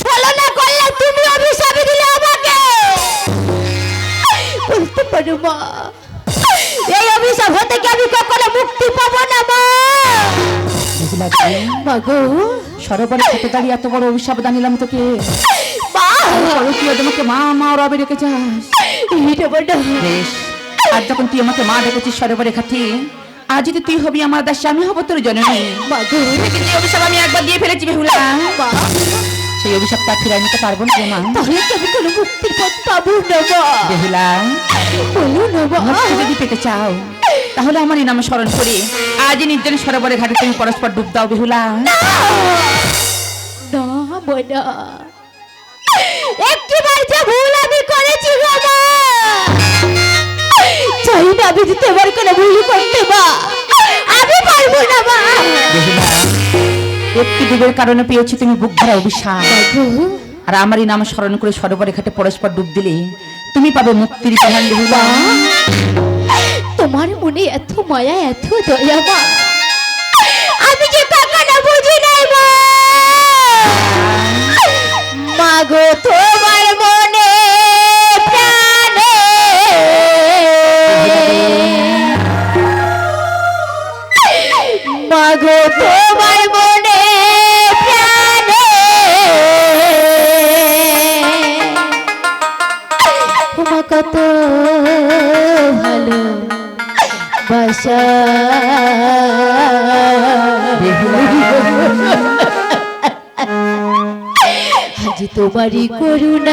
ছলনা করলে তুমি অভিশাপ দিলে আমাকে। বলতে পারো মা এই অভিশাপ হতে কি আমি কখনো মুক্তি পাবো না মা? মাগো সরোবরে খেতে দাঁড়িয়ে এত বড় অভিশাপ দানিলাম তোকে। মা। তোমাকে মা মা রবে রেখে যাস বেশ। আর যখন তুই আমাকে মা ডেকেছিস সরোবরে খাতি আজ যদি তুই হবি আমার দাসী আমি হব তোর জননী। কিন্তু অভিশাপ আমি একবার দিয়ে ফেলেছি বেহুলা। সেই অভিশাপটা ফিরাই নিতে পারব না মা। তাহলে কি আমি কোনো মুক্তির পথ পাবো না বেহুলা যদি পেতে চাও তাহলে আমার এই নামে স্মরণ করে। আজ নির্জন সরোবরে ঘাটে তুমি পরস্পর ডুব দাও বেহুলা। একটিবার যে ভুল আমি করেছি গো মা চাই না আমি দিতে পার কোনো ভুল করতে মা আমি পারব না মা একটি ডুবের কারণে পেয়েছি তুমি বুক ভরা অভিশাপ। আর আমার এই নাম স্মরণ করে সরোবরে ঘাটে পরস্পর ডুব দিলে তুমি পাবে মুক্তির বিধান বেহুলা তোমার মনে এত মায়া এত দয়া মা আমি যে কখনো বুঝি নাই মা মাগো তোমার মাগো তোমার মনে প্রাণে। তোমা কত ভালো বাসা। আজ তোমারই করুণাতে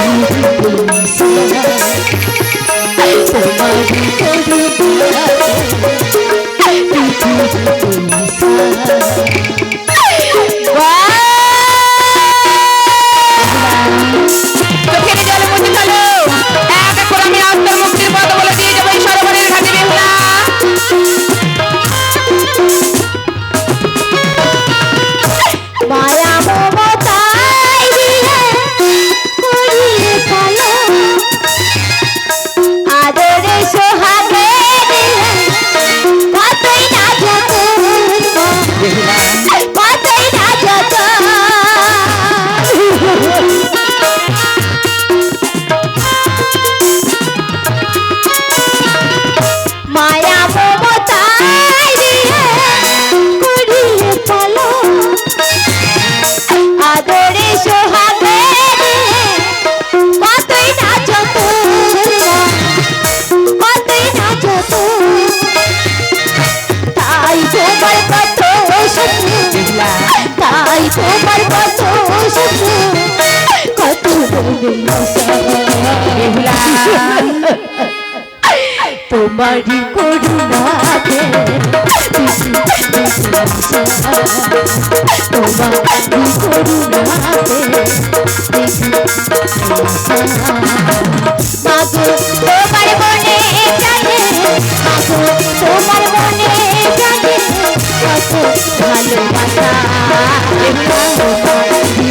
প্রাণে মাগো তোমারই করুণাতে বেশি আশা মাগো তোমার মনে জানে মাগো তোমার মনে জানে ভালোবাসা তোমারই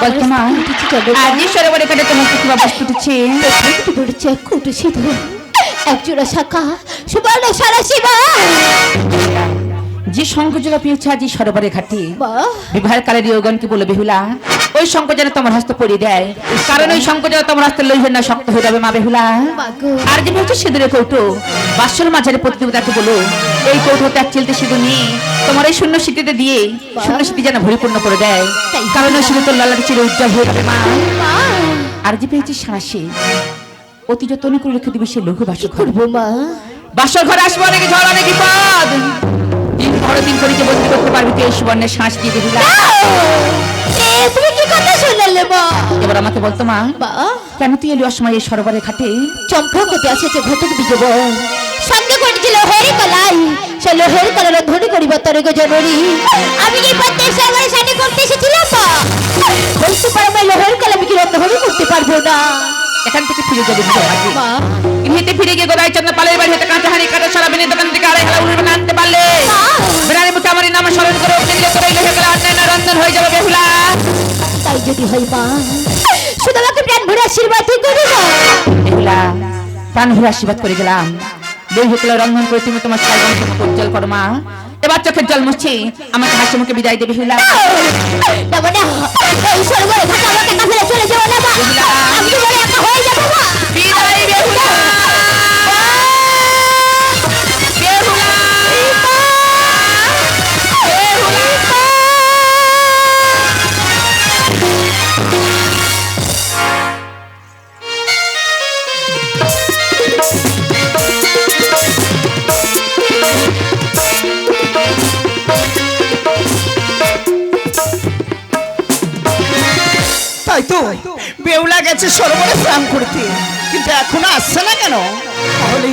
বলতো মা আজ সরোবরে তোমার কি বাবা একজোড়া শাখা সুবর্ণ সারা শিবা। যে শঙ্কজলা পেয়েছে আজ সরোবরে ঘাটে। বাহ। বিবাহের কালের ইয়োগনকে বলে বেহুলা ওই শঙ্ক যেন তোমার হস্ত পরিয়ে দেয়। কারণ ওই শঙ্ক যেন তোমার হস্তে লইবেন না শক্ত হয়ে যাবে মা বেহুলা। আর যে হচ্ছে সিঁদুরের কৌটো বাসর মাঝারে প্রতিদেবতাকে বলো। এই কৌটোতে এক চিলতে সিঁদুর নিয়ে তোমার এই শূন্য সিটিতে দিয়ে শূন্য সিটি যেন পরিপূর্ণ করে দেয়। কারণ ওই সিঁদুর তোর লালার চির উজ্জ্বল হয়ে যাবে মা। আর যে পেয়েছি সারাশি অতি যত্ন করে রেখে দিবে সে লঘু বাসর করব মা? বাসর ঘরে আসব অনেক ঝড় অনেক বিপদ। দিন বড় দিন করে যে বন্দি করতে পারবি তুই এই সুবর্ণের শ্বাস দিয়ে তুমি কথা শুনলে মা। এবার আমাকে বলতো মা কেন তুই এলি অসময় এই সরোবরে ঘাটে আসেছে ঘটক বিজব সঙ্গে কলাই সে লোহের কলার ধনী করিবার তরে গো আমি কি প্রত্যেক সানি করতে এসেছিলাম বলতে পারব লোহের কলা আমি কি রন্ধনী করতে পারব না? এখান থেকে ফিরে যাবে ফিরে গিয়ে গোদাই চন্দ্র পালের বাড়ি হতে কাঁচা হাড়ি কাটা সারা দোকান থেকে আড়াই হালা আনতে পারলে। বেড়ারে মুখে আমার নাম স্মরণ করে ওকে দিলে গেলে রন্ধন হয়ে যাবে বেহুলা। যদি হয় মা শুধু আমাকে প্রাণ ভরে আশীর্বাদ করো বেহুলা প্রাণ ভরে আশীর্বাদ করে গেলাম। দেহ হকলে রন্ধন করে তুমি তোমার সাইবন উজ্জ্বল করো মা। এবার চোখের জল মুছে আমাকে হাসি মুখে বিদায় দেবে বেহুলা না মানে গেছে সরোবরে স্নান করতে। কিন্তু এখনও আসছে না কেন? তাহলে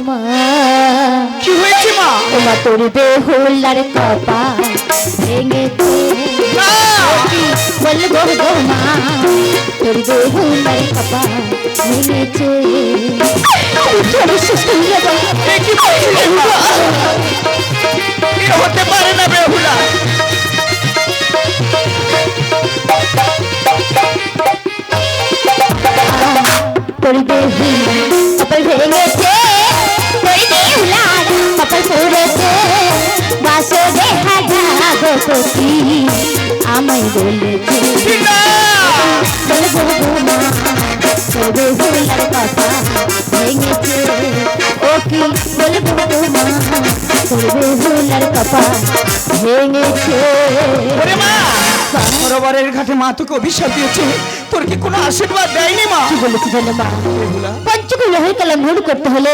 মা কি হয়েছে মা? তোমার তোর বেহুলার কপা ভেঙেছে না! বলব গো মা তোর বেহুলার কপা ভেঙেছে আমি তোর সুস্থ যাব এ কি বলছিস মা? এ হতে পারে না বেহুলা তোর বেহুলার কপাল ভেঙেছে তোর বেহুলার কপাল পড়েছে বাসরে হাজা গোপতি আমায় বলেছে না! বলব গো মা তোর বেহুলার কথা ভেঙেছে ও কি বলব গো মা ভেঙেছে মা! সরোবরের ঘাটে মা তোকে অভিশাপ দিয়েছে। তোর কি কোনো আশীর্বাদ দেয়নি মা? কি বলেছি জানো মা? পঞ্চকুল ভুল করতে হলে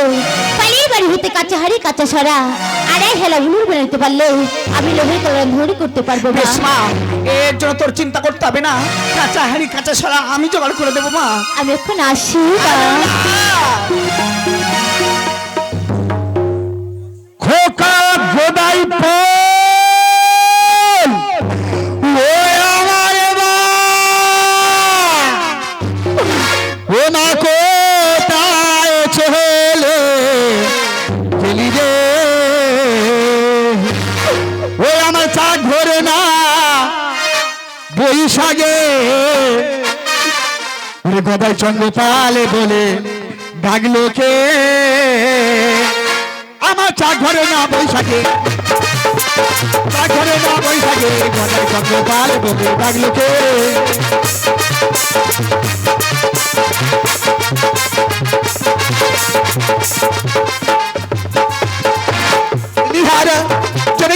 পালিয়ে বাড়ি হতে কাঁচা হাড়ি কাঁচা সরা আড়াই হেলা উনুর বানাইতে পারলে আমি লোহের কলম ভুল করতে পারব মা। এর জন্য তোর চিন্তা করতে হবে না। কাঁচা হাড়ি কাঁচা সরা আমি জোগাড় করে দেবো মা। আমি এখন আসি মা। গদাই চন্দ্রপালে বলে ডাকলো কে? আমার চা ঘরে না বৈশাখে চা ঘরে না বৈশাখে গদাই চন্দ্রপাল বলে ডাকলো কে?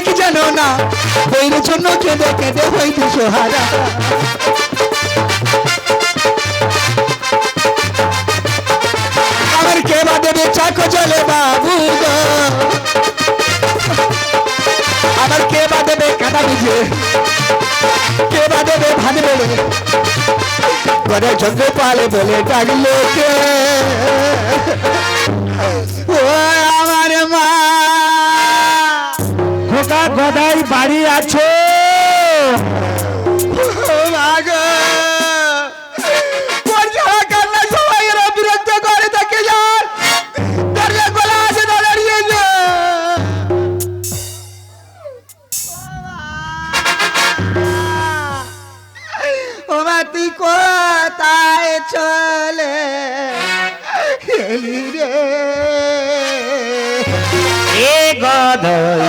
কি জানো না? বইয়ের জন্য কেঁদে কেঁদে হইতে সোহারা। ঘরে চন্দ্র পালে বলে ডাকলো কে? ও আমার মা। খোকা গদাই বাড়ি আছো। চলে। এলি রে। এ গদাই।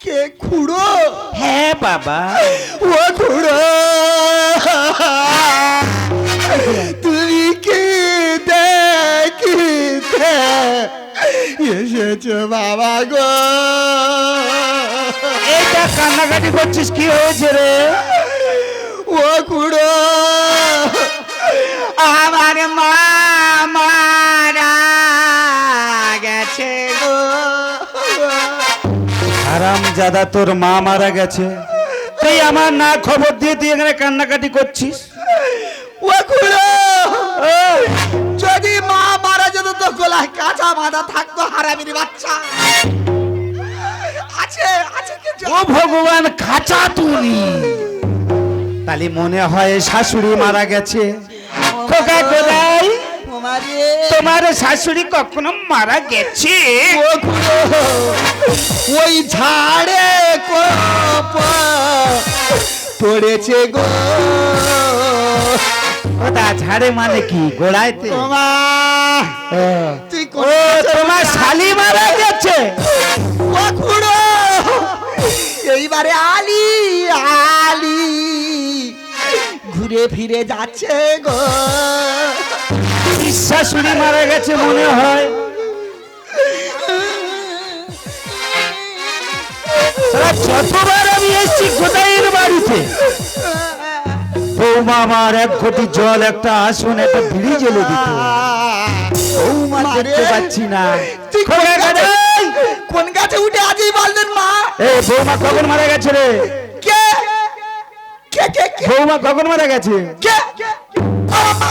কে খুড়ো? হ্যাঁ বাবা। ও খুড়ো। তুমি কি দেখিতে এসেছ বাবা গো? এটা কান্নাকাটি করছিস কি হয়েছে রে? ও খুড়ো। জাদা তোর মা মারা গেছে। তুই আমার না খবর দিয়ে তুই এখানে কান্নাকাটি করছিস? যদি মা মারা যেত তো গলায় কাঁচা বাঁধা থাকতো হারামির বাচ্চা। আছে আছে ও ভগবান খাঁচা তুলি। তাহলে মনে হয় শাশুড়ি মারা গেছে। খোকা কোদাই তোমার। শাশুড়ি কখনো মারা গেছে? ওই ঝাড়ে পড়েছে গো। ওটা ঝাড়ে মানে কি গোড়াইতে? তুই তোমার শালি মারা গেছে? এইবারে আলি আলি। ঘুরে ফিরে যাচ্ছে গো। শাশুড়ি মারা গেছে মনে হয়। সারা যতবার আমি এসেছি খোদাইয়ের বাড়িতে বৌমা আমার এক ঘটি জল একটা আসন একটা বিড়ি জ্বেলে দিত। বৌমা দেখতে পাচ্ছি না। কোন গাছে উঠে আজই বললেন মা? এই বৌমা কখন মারা গেছে রে? কে? কে কে কে? বৌমা কখন মারা গেছে? কে? বাবা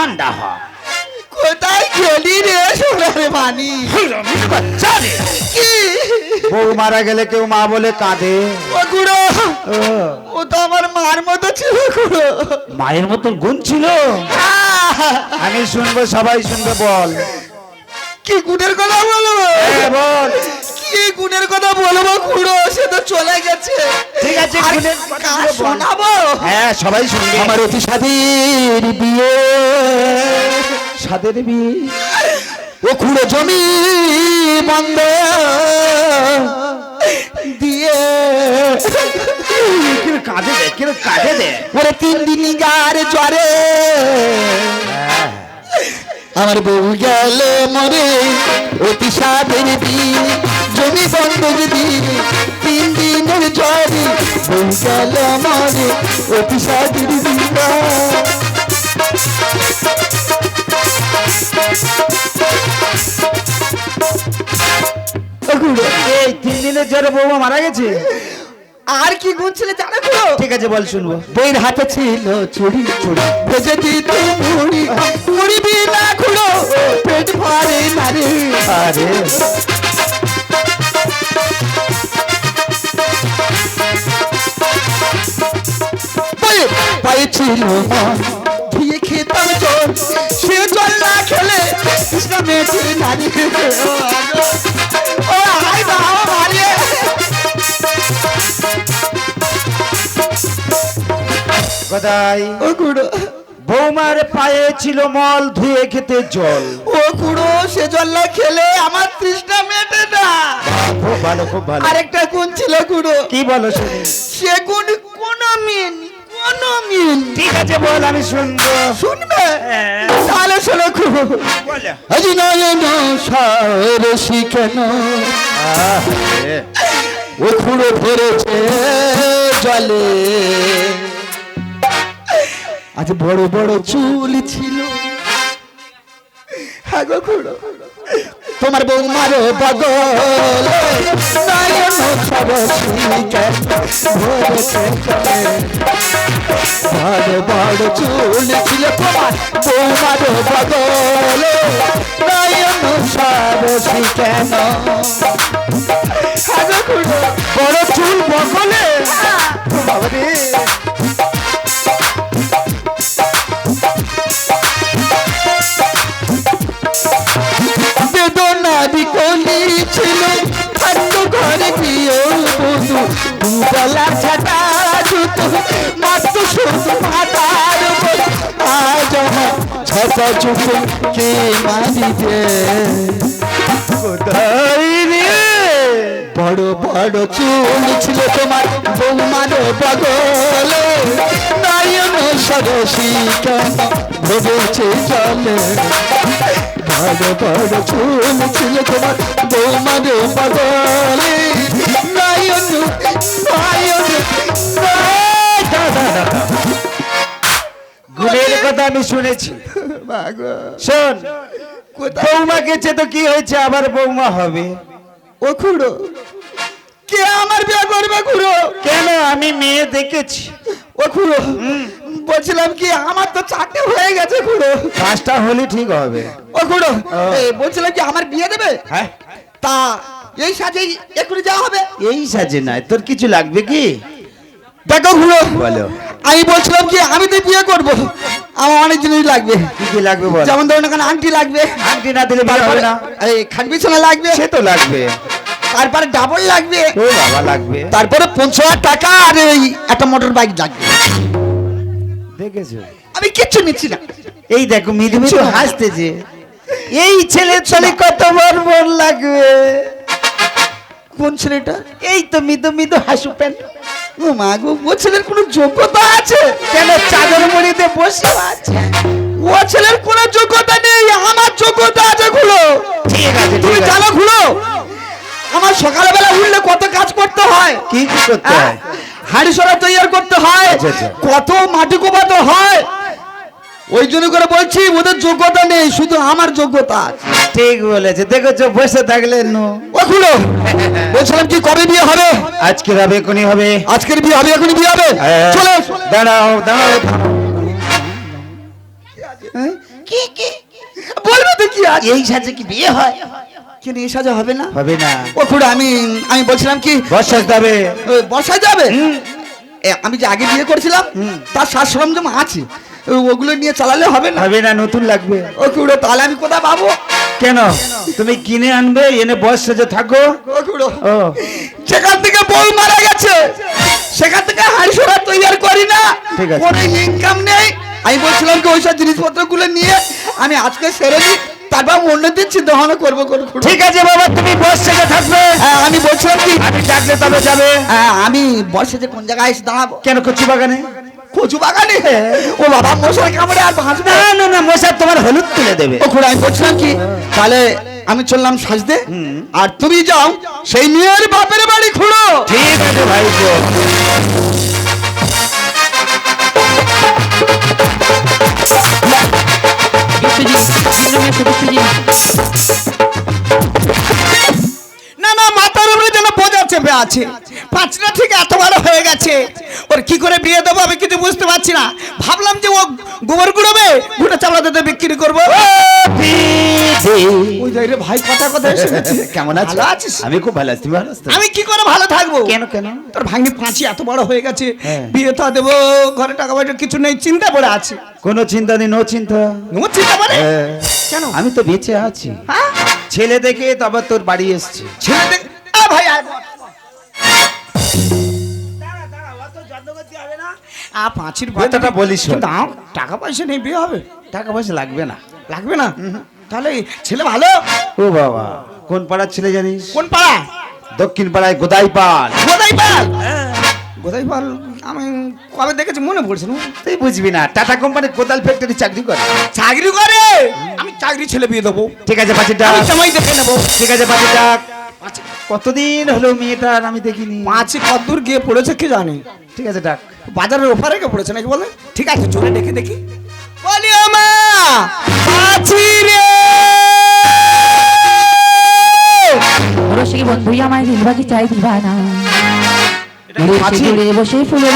ঠান্ডা হ। কোথায় গেলি রে সোনার কি? বউ মারা গেলে কেউ মা বলে কাঁদে। ও গুড়ো ও। তো আমার মার মতো ছিল গুড়ো। মায়ের মতন গুণ ছিল? আমি শুনব সবাই শুনবে বল। কি গুণের কথা বলো? হ্যাঁ, বল। কি গুণের কথা বলব গুড়ো সে তো চলে গেছে। ঠিক আছে, গুণের কথা শোনাবো? হ্যাঁ সবাই শুনবে। আমার অতি স্বাদের বিয়ে। সাদের বিয়ে। ও খুঁড়ো জমি বন্ধ। দিয়ে। কাঁদে দে কেন কাঁদে দে। ওরে তিন দিন গার জ্বরে। আমার বউ গেল মরে অতি সাদের দিন জমি বন্ধক দিন তিন দিনের জ্বরে বউ গেল মরে অতি সাদের দিন এই তিন দিনের জ্বরে বৌমা মারা গেছে? আর কি গুণ ছিল জানো খুড়ো ঠিক আছে বল শুনব। বইয়ের হাতে ছিল চুরি চুরি ভেজে দিত মুড়ি। মুড়ি বিনা খুড়ো পেট ভরে নারে আরে। ছিল মন খেতাম জল সে জল না খেলে কৃষ্ণ মেয়েছে নারী ও আগো, ও হাই বাবা মারিয়ে কোথায় ও কুড়ো বৌমার পায়ে ছিল মল ধুয়ে খেতে জল। ও কুড়ো সে জল না খেলে আমার তৃষ্ণা মেটে না। খুব ভালো খুব ভালো। আরেকটা গুণ ছিল কুড়ো কি বলো শুনি? সে গুণ কোন মিন কোন ঠিক আছে বল আমি শুনব। শুনবে। তাহলে শোনো খুড়ো বলো। নয়ন সারসি কেন আরে, ও খুঁড়ো ভরেছে জলে। আজ বড় বড় চুল ছিল। হ্যাঁ গো খুঁড়ো। তোমার বৌমার বদল নয়ন বড় বড় চুল ছিল তোমার বৌমার নয়ন সারসি কেন? বড় চুল বকলে? বাবারে। আজ ছাতা চুপে কে মারিবে কোথায় রে বড় বড় চুল ছিল তোমার বৌমার বগলে নয়ন সরসী কেন ভেবেছে চলে বড় বড় চুল ছিল তোমার বৌমার বগলে নয়ন নয়ন কথা আমি শুনেছি। শোন বৌমা গেছে তো কি হয়েছে? আবার বৌমা হবে। ও খুড়ো। কে আমার বিয়ে করবে খুড়ো? কেন? আমি মেয়ে দেখেছি। ও খুড়ো বলছিলাম কি আমার তো চারটে হয়ে গেছে খুড়ো। পাঁচটা হলে ঠিক হবে। ও খুড়ো বলছিলাম কি আমার বিয়ে দেবে? হ্যাঁ। তা এই সাজেই এক্ষুনি যাওয়া হবে। এই সাজে নাই তোর কিছু লাগবে কি? দেখো খুড়ো বলো। আমি বলছিলাম কি আমি তো বিয়ে করব। আমার অনেক জিনিস লাগবে। কি কি লাগবে বল? যেমন ধরুন এখানে আংটি লাগবে। আংটি না দিলে বিয়ে হবে না। এই খাট বিছানা লাগবে। সে তো লাগবে। তারপরে ডাবল লাগবে। ও বাবা লাগবে। তারপরে পঞ্চাশ হাজার টাকা আর এই একটা মোটর বাইক লাগবে। দেখেছ? আমি কিচ্ছু নিচ্ছি না। এই দেখো মৃদু হাসতেছে। এই ছেলে চলে কত বড় বড় লাগবে। কোন ছেলেটা? এই তো মৃদু মৃদু হাসু প্যান ও মা গো ও ছেলের কোনো যোগ্যতা আছে? কেন চাদর মুড়িতে বসে আছে ও ছেলের কোনো যোগ্যতা নেই আমার যোগ্যতা আছে খুলো। ঠিক আছে তুমি জানো খুলো। আমার সকালবেলা উঠলে কত কাজ করতে হয়? কি কি করতে হয়? হাড়ি সরা তৈরি করতে হয় আচ্ছা, আচ্ছা। কত মাটি কোপাতে হয়। ওই জন্য করে বলছি ওদের যোগ্যতা নেই শুধু আমার যোগ্যতা আছে। ঠিক বলেছে। দেখেছ বসে থাকলে নো। ও খুলো। বলছিলাম কি কবে বিয়ে হবে? আজকে হবে কোনি হবে। আজকের বিয়ে হবে এখনই বিয়ে হবে? হ্যাঁ। চলে। দাঁড়াও দাঁড়াও। কি কি? বলবে তো কি আছে এই সাজে কি বিয়ে হয়? কেন এই সাজা হবে না। হবে না। ও খুড়ো আমি আমি বলছিলাম কি বর্ষা যাবে। বসায় যাবে? আমি যে আগে বিয়ে করেছিলাম তার সাজ সরঞ্জাম আছে। ওগুলো নিয়ে চালালে হবে না। হবে না নতুন লাগবে। ও খুড়ো তাহলে আমি কোথায় পাবো? কেন? তুমি কিনে আনবে এনে বয়স যে থাকো। ও। সেখান থেকে বউ মারা গেছে। সেখান থেকে হাড়ি সোনা তৈরি করি না। কোনো ইনকাম নেই। আমি বলছিলাম কি ওইসব জিনিসপত্রগুলো নিয়ে আমি আজকে সেরে দিই তারপর অন্যদিন চিন্তা ভাবনা করব ঠিক আছে বাবা তুমি বর্ষাতে থাকবে। হ্যাঁ, আমি বলছিলাম কি আমি ডাকলে তবে যাবে। হ্যাঁ, আমি বর্ষাতে কোন জায়গায় এসে দাঁড়াবো? কেন করছি বাগানে কচু বাগানে ও বাবা মশার কামড়ে আর বাঁচবে? না না না মশার তোমার হলুদ তুলে দেবে। ও খুড়া আমি বলছিলাম কি তাহলে আমি চললাম সাজতে। আর তুমি যাও সেই মেয়ের বাপের বাড়ি খুঁড়ো। ঠিক আছে ভাই না না মাথার উপরে যেন বোঝা চেপে আছে পাঁচটা ঠিক এত বড় হয়ে গেছে। ওর কি করে বিয়ে দেবো আমি কিছু বুঝতে পারছি না। ভাবলাম যে ও গোবর গুঁড়োবে গুঁড়ো চামড়া দিতে বিক্রি করব। ওই যাই রে ভাই কথা কথা এসে গেছে। কেমন আছো আছিস? আমি খুব ভালো আছি তুমি ভালো আছো তো? আমি কি করে ভালো থাকব? কেন কেন? তোর ভাঙনি পাঁচি এত বড় হয়ে গেছে হ্যাঁ। বিয়ে তো দেবো ঘরে টাকা পয়সা কিছু নেই চিন্তা পড়ে আছে। কোনো চিন্তা নেই নো চিন্তা। নো চিন্তা পড়ে হ্যাঁ। কেন? আমি তো বেঁচে আছি। হ্যাঁ? ছেলে দেখে তারপর তোর বাড়ি এসছি। ছেলে দেখ ভাই আ পাঁচির কথাটা বলিস। দাও টাকা পয়সা নেই বিয়ে হবে। টাকা পয়সা লাগবে না। লাগবে না? তাহলে ছেলে ভালো? ও বাবা কোন পাড়ার ছেলে জানিস? কোন পাড়া? দক্ষিণ পাড়ায় গোদাই পাল গোদাই পাল গোদাই পাল আমি কবে দেখেছি মনে পড়ছে না। তুই বুঝবি না টাটা কোম্পানির কোদাল ফ্যাক্টরি চাকরি করে। চাকরি করে? আমি চাকরি ছেলে বিয়ে দেবো। ঠিক আছে পাঁচের ডাক আমি সময় দেখে নেব। ঠিক আছে পাঁচের ডাক কতদিন হলো মেয়েটার আমি দেখিনি। পাঁচে কতদূর গিয়ে পড়েছে কি জানি? ঠিক আছে ডাক বাজারের ওপারে গিয়ে পড়েছে নাকি বলে? ঠিক আছে চলে দেখে দেখি। বলি আমা পাঁচি রে! রসিক বন্ধু আমায় দিলবাকি চাই দিবা না? কি? বসে ফুলের